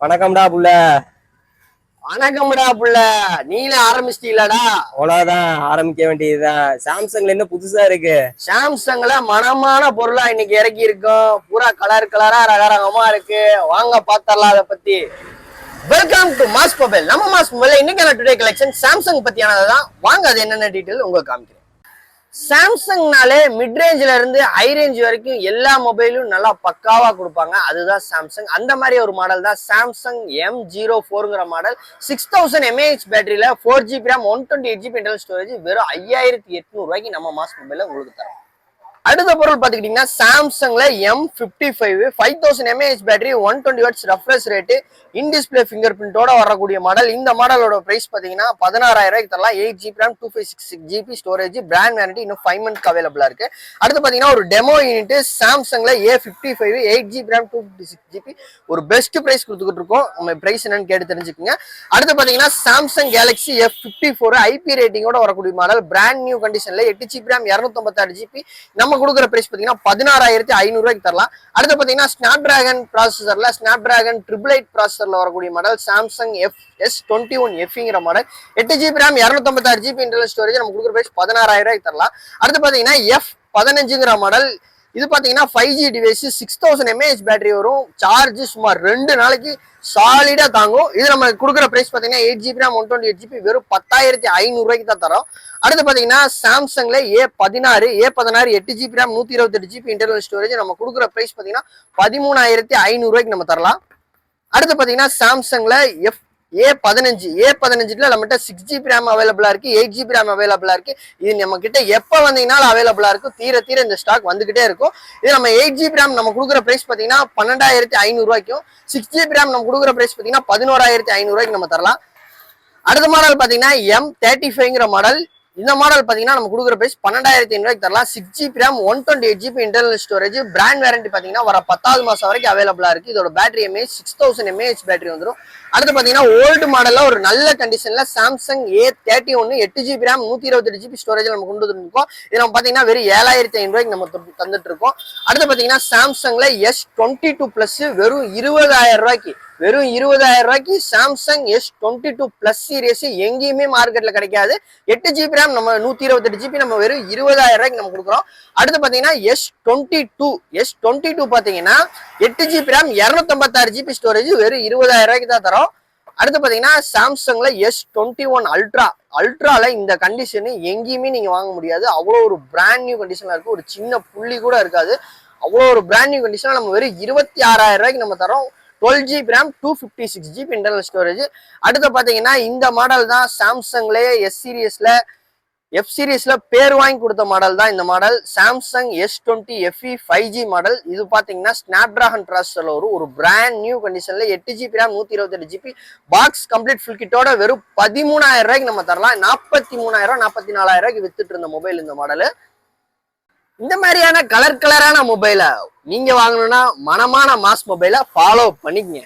வணக்கம்டா புள்ள. வணக்கம்டா புள்ள. நீல ஆரம்பிச்சிட்டீங்களடா. அவ்வளவுதான் ஆரம்பிக்க வேண்டியதுதான். சாம்சங்ல என்ன புதுசா இருக்கு? சாம்சங்ல மனமான பொருளா இன்னைக்கு இறக்கி இருக்கோம் பூரா கலர் கலரா ரகரகமா இருக்கு. வாங்க பாத்திரலாம் அதை பத்தி. வெல்கம் டு மாஸ் மொபைல் நம்ம மாஸ் மொபைல் இன்னைக்கான டுடே கலெக்ஷன் சாம்சங் பத்தியானதுதான். வாங்க அது என்னென்ன டீட்டெயில் உங்களுக்கு காமிக்கிறேன். சாம்சங்னாலே மிட் ரேஞ்சில இருந்து ஹை ரேஞ்ச் வரைக்கும் எல்லா மொபைலும் நல்லா பக்காவா கொடுப்பாங்க. அதுதான் சாம்சங். அந்த மாதிரி ஒரு மாடல் தான் சாம்சங் எம் ஜீரோ ஃபோருங்கிற model six thousand mAh பேட்டரியில four GB RAM one twenty eight GB internal storage வெறும் ஐயாயிரத்தி எட்நூறு ரூபாய்க்கு நம்ம மாஸ் மொபைல உங்களுக்கு தரோம். அடுத்த பொருள் பாத்துக்கிட்டீங்கன்னா சாம்சங்ல M fifty five five thousand mAh battery one twenty watts refresh rate in display finger பிரிண்டோட வரக்கூடிய மாடல் இந்த மாடலோட பிரைஸ் பாத்தீங்கன்னா பதினாறாயிரம் ரூபாய்க்கு தரலாம். Eight GB RAM two five six six GB storage brand warranty இன்னும் ஃபைவ் மந்த்க்கு அவைலபிளா இருக்கு. அடுத்து பாத்தீங்கன்னா ஒரு demo unit சாம்சங்ல A fifty five eight GB RAM two fifty six GB ஒரு பெஸ்ட் பிரைஸ் கொடுத்துக்கிட்டு இருக்கோம். நம்ம பிரைஸ் என்னன்னு கேட்டு தெரிஞ்சுக்கோங்க. அடுத்து பாத்தீங்கன்னா Samsung Galaxy F fifty four IP ரேட்டிங்கோட வரக்கூடிய மாடல் பிராண்ட் நியூ கண்டிஷன்ல எட்டு ஜிபி ரேம் இரநூத்தம்பத்தாறு ஜிபி நம்ம கொடுக்குற பிரைஸ் பார்த்தீங்கன்னா பதினாறாயிரத்தி ஐநூறுரூவாய்க்கு தரலாம். அடுத்து பார்த்தீங்கன்னா ஸ்னாப் டிராகன் ப்ராசஸரில் ஸ்னாப் டிராகன் ட்ரிபிள் எயிட் ப்ராசஸரில் வரக்கூடிய model Samsung F S twenty one எஃப்ங்கிற model எட்டு ஜிபி ரேம் இரநூத்தம்பத்தாறு ஜிபி இன்டர்னல் ஸ்டோரேஜ் நம்ம கொடுக்குற பிரைஸ் பதினாறாயிரம் ரூபாய்க்கு தரலாம். அடுத்து பார்த்தீங்கன்னா எஃப் பதினஞ்சுங்கிற மாடல் இது பார்த்தீங்கன்னா five G device six thousand mAh battery வரும். சார்ஜ் சுமார் ரெண்டு நாளைக்கு சாலிடாக தாங்கும். இது நம்ம கொடுக்குற ப்ரைஸ் பார்த்தீங்கன்னா eight GB RAM one twenty eight GB வெறும் பத்தாயிரத்தி ஐநூறுரூவாய்க்கு தான் தரோம். அடுத்து பார்த்தீங்கன்னா சாம்சங்ல ஏ பதினாறு ஏ பதினாறு எட்டு ஜிபி ரேம் நூற்றி இருபத்தெட்டு ஜிபி இன்டர்னல் ஸ்டோரேஜ் நம்ம கொடுக்குற ப்ரைஸ் பார்த்தீங்கன்னா பதிமூணாயிரத்தி ஐநூறுரூவாய்க்கு நம்ம தரலாம். அடுத்து பார்த்தீங்கன்னா சாம்சங்கில் எஃப் ஏ பதினஞ்சு ஏ பதினஞ்சுல நம்மகிட்ட சிக்ஸ் ஜிபி ரேம் அவைலபிளா இருக்கு எயிட் ஜிபி ரேம் அவைலபிளா இருக்கு. இது நம்ம கிட்ட எப்ப வந்தீங்கன்னாலும் அவைலபிளா இருக்கும். தீர தீர இந்த ஸ்டாக் வந்துகிட்டே இருக்கும். இது நம்ம எயிட் ஜிபி ரேம் நம்ம கொடுக்குற பிரைஸ் பாத்தீங்கன்னா பன்னெண்டாயிரத்தி ஐநூறு ரூபாய்க்கும் சிக்ஸ் ஜிபி ரேம் நம்ம கொடுக்குற பிரைஸ் பாத்தீங்கன்னா பதினோராயிரத்தி ஐநூறு ரூபாய்க்கு நம்ம தரலாம். அடுத்த மாடல் பாத்தீங்கன்னா எம் தேர்ட்டி ஃபைவ்ங்கிற மாடல் இந்த மாடல் பாத்தீங்கன்னா நம்ம கொடுக்குற பிரைஸ் பன்னெண்டாயிரத்தி ஐநூறுக்கு தரலாம். Six GB RAM one twenty eight GB internal storage brand warranty பாத்தீங்கன்னா வர பத்தாவது மாசம் வரைக்கும் அவைலபிளா இருக்கு. இதோட battery mAh six thousand mAh battery வந்துடும் அடுத்து பாத்தீங்கன்னா ஓல்டு மாடல்ல ஒரு நல்ல கண்டிஷன்ல சாம்சங் ஏ தேர்ட்டி ஒன்னு எட்டு ஜிபி ரேம் நூத்தி இருபத்தெட்டு ஜிபி ஸ்டோரேஜ் நம்ம கொண்டு வந்துருக்கோம். இது நம்ம பாத்தீங்கன்னா வெறும் ஏழாயிரத்தி ஐநூறுக்கு நம்ம தந்துட்டு இருக்கோம். அடுத்து பாத்தீங்கன்னா சாம்சங்ல எஸ் டுவெண்ட்டி டூ பிளஸ் வெறும் இருபதாயிரம் ரூபாய்க்கு வெறும் இருபதாயிரம் ரூபாய்க்கு Samsung S twenty two plus series எங்கேயுமே மார்க்கெட்ல கிடைக்காது. எட்டு ஜிபி ரேம் நம்ம நூத்தி இருபத்தெட்டு ஜிபி நம்ம வெறும் இருபதாயிரம் ரூபாய்க்கு நம்ம கொடுக்குறோம். அடுத்து பாத்தீங்கன்னா S twenty two S twenty two பாத்தீங்கன்னா எட்டு ஜிபி ரேம் இரநூத்தம்பத்தாறு ஜிபி ஸ்டோரேஜ் வெறும் இருபதாயிரம் ரூபாய்க்கு தான் தரோம். அடுத்து பாத்தீங்கன்னா சாம்சங்ல எஸ் டுவெண்ட்டி ஒன் அல்ட்ரா அல்ட்ரால இந்த கண்டிஷன் எங்கேயுமே நீங்க வாங்க முடியாது. அவ்வளோ ஒரு பிராண்ட் நியூ கண்டிஷன்ல இருக்கு ஒரு சின்ன புள்ளி கூட இருக்காது. அவ்வளோ ஒரு பிராண்ட் நியூ கண்டிஷன்ல நம்ம வெறும் இருபத்தி ஆறாயிரம் ரூபாய்க்கு நம்ம தரோம். Twelve GB RAM two fifty six GB internal storage அடுத்து பார்த்தீங்கன்னா இந்த மாடல் தான் சாம்சங்லேயே எஸ் சீரியஸில் எஃப் சீரியஸில் பேர் வாங்கி கொடுத்த மாடல் தான் இந்த model Samsung S twenty FE five G model இது பார்த்தீங்கன்னா ஸ்னாப் டிராகன் ப்ராசஸர்ல ஒரு ஒரு பிராண்ட் நியூ கண்டிஷன்ல எட்டு ஜிபி ரேம் நூற்றி இருபத்தெட்டு ஜிபி பாக்ஸ் கம்ப்ளீட் ஃபுல் கிட்டோட வெறும் பதிமூணாயிரம் ரூபாய்க்கு நம்ம தரலாம். நாற்பத்தி மூணாயிரம் நாற்பத்தி நாலாயிரம் ரூபாய்க்கு வித்துட்டு இருந்த மொபைல் இந்த மாடல் இந்த மாதிரியான கலர் கலரான மொபைலை நீங்க வாங்கணும்னா மனமான மாஸ் மொபைலை ஃபாலோ பண்ணிக்கங்க.